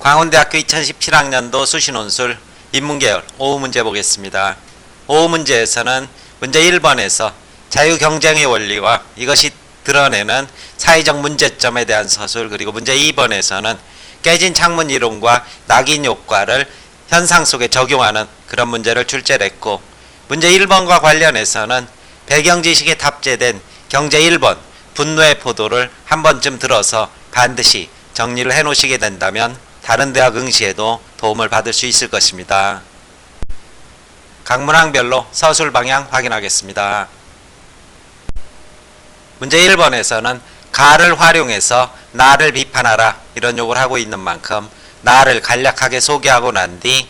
광운대학교 2017학년도 수시논술 인문계열 5후 문제 보겠습니다. 5후 문제에서는 문제 1번에서 자유경쟁의 원리와 이것이 드러내는 사회적 문제점에 대한 서술 그리고 문제 2번에서는 깨진 창문 이론과 낙인 효과를 현상 속에 적용하는 그런 문제를 출제를 했고 문제 1번과 관련해서는 배경 지식에 탑재된 경제 1번 분노의 포도를 한 번쯤 들어서 반드시 정리를 해 놓으시게 된다면 다른 대학 응시에도 도움을 받을 수 있을 것입니다. 각 문항별로 서술 방향 확인하겠습니다. 문제 1번에서는 가를 활용해서 나를 비판하라 이런 요구를 하고 있는 만큼 나를 간략하게 소개하고 난 뒤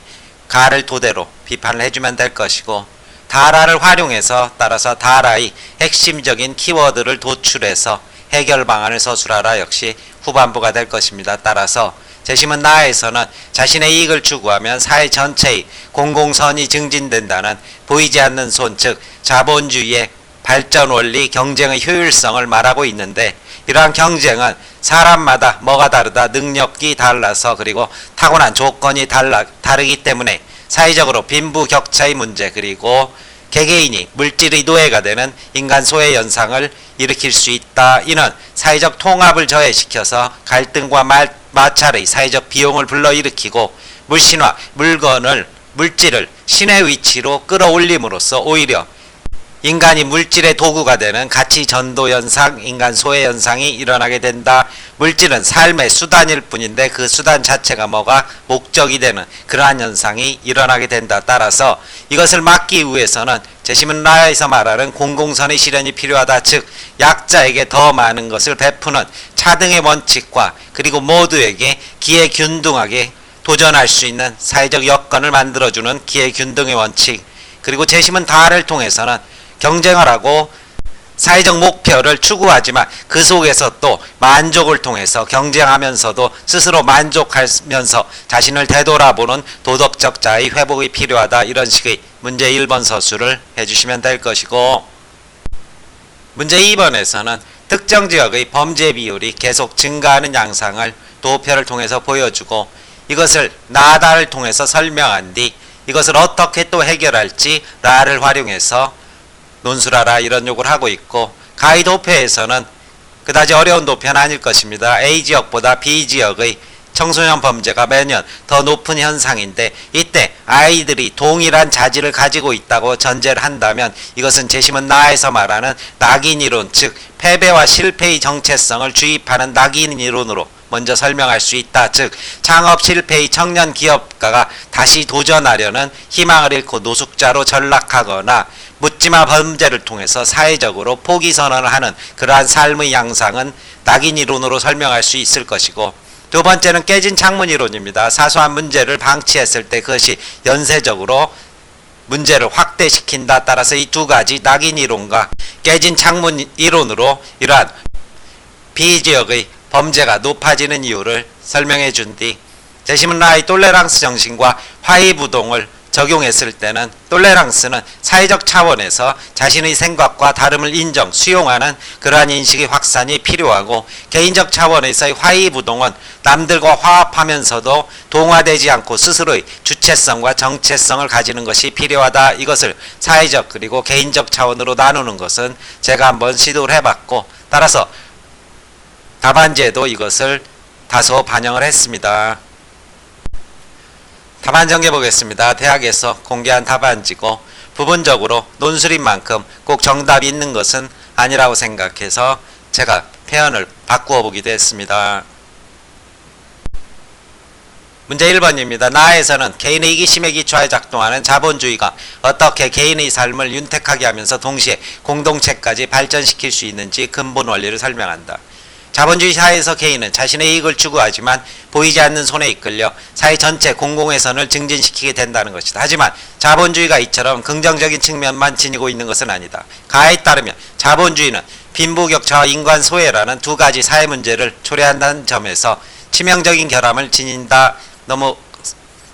가를 토대로 비판을 해주면 될 것이고 다라를 활용해서 따라서 다라의 핵심적인 키워드를 도출해서 해결 방안을 서술하라 역시 후반부가 될 것입니다. 따라서 재심은 나에서는 자신의 이익을 추구하면 사회 전체의 공공선이 증진된다는 보이지 않는 손, 즉 자본주의의 발전 원리, 경쟁의 효율성을 말하고 있는데 이러한 경쟁은 사람마다 뭐가 다르다, 능력이 달라서 그리고 타고난 조건이 달라, 다르기 때문에 사회적으로 빈부격차의 문제 그리고 개개인이 물질의 노예가 되는 인간 소외 현상을 일으킬 수 있다. 이는 사회적 통합을 저해시켜서 갈등과 말, 마찰의 사회적 비용을 불러일으키고 물신화, 물건을 물질을 신의 위치로 끌어올림으로써 오히려 인간이 물질의 도구가 되는 가치 전도 현상, 인간 소외 현상이 일어나게 된다. 물질은 삶의 수단일 뿐인데 그 수단 자체가 뭐가 목적이 되는 그러한 현상이 일어나게 된다. 따라서 이것을 막기 위해서는 제시문 라에서 말하는 공공선의 실현이 필요하다. 즉 약자에게 더 많은 것을 베푸는 차등의 원칙과 그리고 모두에게 기회 균등하게 도전할 수 있는 사회적 여건을 만들어주는 기회 균등의 원칙 그리고 재심은 다를 통해서는 경쟁을 하고 사회적 목표를 추구하지만 그 속에서 또 만족을 통해서 경쟁하면서도 스스로 만족하면서 자신을 되돌아보는 도덕적 자의 회복이 필요하다. 이런 식의 문제 1번 서술을 해주시면 될 것이고 문제 2번에서는 특정 지역의 범죄 비율이 계속 증가하는 양상을 도표를 통해서 보여주고 이것을 나다를 통해서 설명한 뒤 이것을 어떻게 또 해결할지 라를 활용해서 논술하라 이런 요구를 하고 있고 가이드 도표에서는 그다지 어려운 도표는 아닐 것입니다. A 지역보다 B 지역의 청소년 범죄가 매년 더 높은 현상인데 이때 아이들이 동일한 자질을 가지고 있다고 전제를 한다면 이것은 재심은 나에서 말하는 낙인 이론 즉 패배와 실패의 정체성을 주입하는 낙인 이론으로 먼저 설명할 수 있다. 즉 창업 실패의 청년 기업가가 다시 도전하려는 희망을 잃고 노숙자로 전락하거나 묻지마 범죄를 통해서 사회적으로 포기 선언을 하는 그러한 삶의 양상은 낙인 이론으로 설명할 수 있을 것이고 두 번째는 깨진 창문 이론입니다. 사소한 문제를 방치했을 때 그것이 연쇄적으로 문제를 확대시킨다. 따라서 이 두 가지 낙인 이론과 깨진 창문 이론으로 이러한 비지역의 범죄가 높아지는 이유를 설명해 준뒤 재심은 라의 똘레랑스 정신과 화이부동을 적용했을 때는 똘레랑스는 사회적 차원에서 자신의 생각과 다름을 인정, 수용하는 그러한 인식의 확산이 필요하고 개인적 차원에서의 화이부동은 남들과 화합하면서도 동화되지 않고 스스로의 주체성과 정체성을 가지는 것이 필요하다. 이것을 사회적 그리고 개인적 차원으로 나누는 것은 제가 한번 시도를 해봤고 따라서 답안지에도 이것을 다소 반영을 했습니다. 답안 정해 보겠습니다. 대학에서 공개한 답안지고 부분적으로 논술인 만큼 꼭 정답이 있는 것은 아니라고 생각해서 제가 표현을 바꾸어 보기도 했습니다. 문제 1번입니다. 나에서는 개인의 이기심에 기초하여 작동하는 자본주의가 어떻게 개인의 삶을 윤택하게 하면서 동시에 공동체까지 발전시킬 수 있는지 근본 원리를 설명한다. 자본주의 사회에서 개인은 자신의 이익을 추구하지만 보이지 않는 손에 이끌려 사회 전체 공공회선을 증진시키게 된다는 것이다. 하지만 자본주의가 이처럼 긍정적인 측면만 지니고 있는 것은 아니다. 가에 따르면 자본주의는 빈부격차와 인간 소외라는 두 가지 사회 문제를 초래한다는 점에서 치명적인 결함을 지닌다. 너무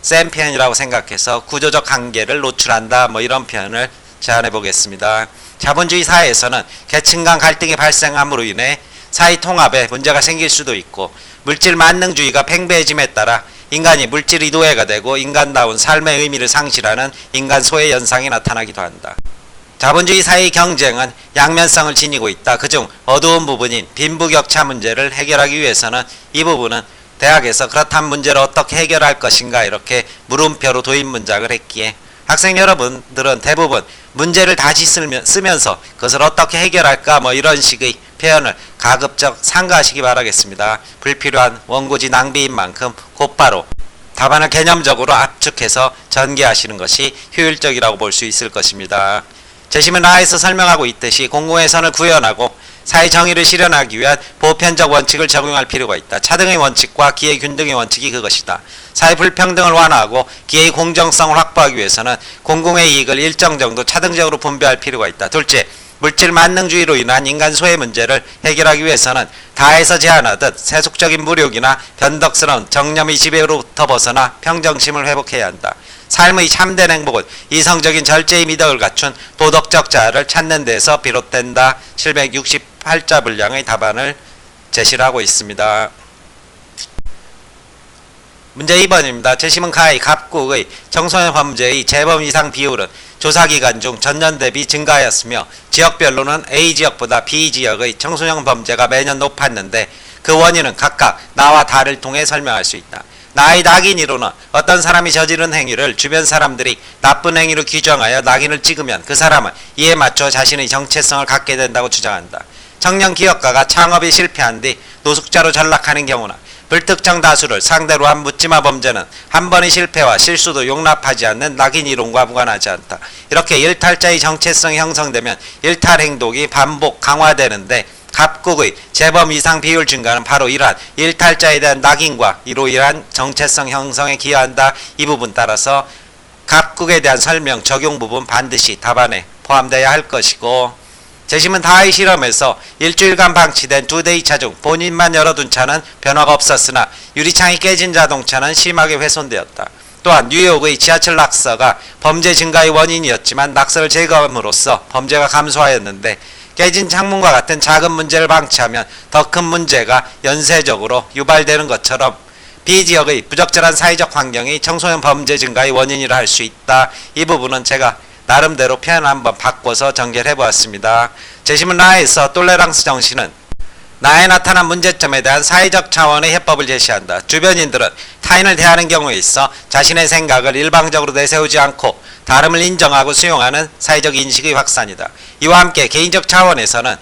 센 표현이라고 생각해서 구조적 한계를 노출한다. 뭐 이런 표현을 제안해 보겠습니다. 자본주의 사회에서는 계층 간 갈등이 발생함으로 인해 사회 통합에 문제가 생길 수도 있고 물질 만능주의가 팽배해짐에 따라 인간이 물질 이도해가 되고 인간다운 삶의 의미를 상실하는 인간 소외 현상이 나타나기도 한다. 자본주의 사회의 경쟁은 양면성을 지니고 있다. 그중 어두운 부분인 빈부격차 문제를 해결하기 위해서는 이 부분은 대학에서 그렇다면 문제를 어떻게 해결할 것인가 이렇게 물음표로 도입 문장을 했기에 학생 여러분들은 대부분 문제를 다시 쓰면- 쓰면서 그것을 어떻게 해결할까 뭐 이런 식의 표현을 가급적 삼가하시기 바라겠습니다. 불필요한 원고지 낭비인 만큼 곧바로 답안을 개념적으로 압축해서 전개하시는 것이 효율적이라고 볼 수 있을 것입니다. 재심은 하에서 설명하고 있듯이 공공의 선을 구현하고 사회 정의를 실현하기 위한 보편적 원칙을 적용할 필요가 있다. 차등의 원칙과 기회 균등의 원칙이 그것이다. 사회 불평등을 완화하고 기회의 공정성을 확보하기 위해서는 공공의 이익을 일정 정도 차등적으로 분배할 필요가 있다. 둘째, 물질 만능주의로 인한 인간 소외 문제를 해결하기 위해서는 다에서 제한하듯 세속적인 무력이나 변덕스러운 정념의 지배로부터 벗어나 평정심을 회복해야 한다. 삶의 참된 행복은 이성적인 절제의 미덕을 갖춘 도덕적 자아를 찾는 데서 비롯된다. 768자 분량의 답안을 제시를 하고 있습니다. 문제 2번입니다. 재심은 가히 갑국의 청소년 범죄의 재범 이상 비율은 조사 기간 중 전년 대비 증가하였으며 지역별로는 A 지역보다 B 지역의 청소년 범죄가 매년 높았는데 그 원인은 각각 나와 다를 통해 설명할 수 있다. 나의 낙인이로는 어떤 사람이 저지른 행위를 주변 사람들이 나쁜 행위로 규정하여 낙인을 찍으면 그 사람은 이에 맞춰 자신의 정체성을 갖게 된다고 주장한다. 청년 기업가가 창업이 실패한 뒤 노숙자로 전락하는 경우나 불특정 다수를 상대로 한 묻지마 범죄는 한 번의 실패와 실수도 용납하지 않는 낙인 이론과 무관하지 않다. 이렇게 일탈자의 정체성이 형성되면 일탈 행동이 반복 강화되는데 각국의 재범 이상 비율 증가는 바로 이러한 일탈자에 대한 낙인과 이로 인한 정체성 형성에 기여한다. 이 부분 따라서 각국에 대한 설명 적용 부분 반드시 답안에 포함되어야 할 것이고 재심은 다의 실험에서 일주일간 방치된 두 대의 차중 본인만 열어둔 차는 변화가 없었으나 유리창이 깨진 자동차는 심하게 훼손되었다. 또한 뉴욕의 지하철 낙서가 범죄 증가의 원인이었지만 낙서를 제거함으로써 범죄가 감소하였는데 깨진 창문과 같은 작은 문제를 방치하면 더 큰 문제가 연쇄적으로 유발되는 것처럼 비지역의 부적절한 사회적 환경이 청소년 범죄 증가의 원인이라 할 수 있다. 이 부분은 제가 나름대로 표현 한번 바꿔서 전개를 해보았습니다. 재심은 나에서 똘레랑스 정신은 나에 나타난 문제점에 대한 사회적 차원의 해법을 제시한다. 주변인들은 타인을 대하는 경우에 있어 자신의 생각을 일방적으로 내세우지 않고 다름을 인정하고 수용하는 사회적 인식의 확산이다. 이와 함께 개인적 차원에서는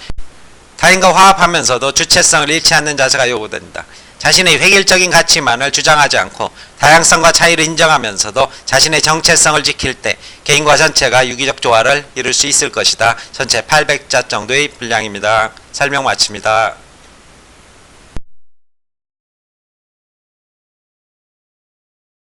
타인과 화합하면서도 주체성을 잃지 않는 자세가 요구된다. 자신의 획일적인 가치만을 주장하지 않고 다양성과 차이를 인정하면서도 자신의 정체성을 지킬 때 개인과 전체가 유기적 조화를 이룰 수 있을 것이다. 전체 800자 정도의 분량입니다. 설명 마칩니다.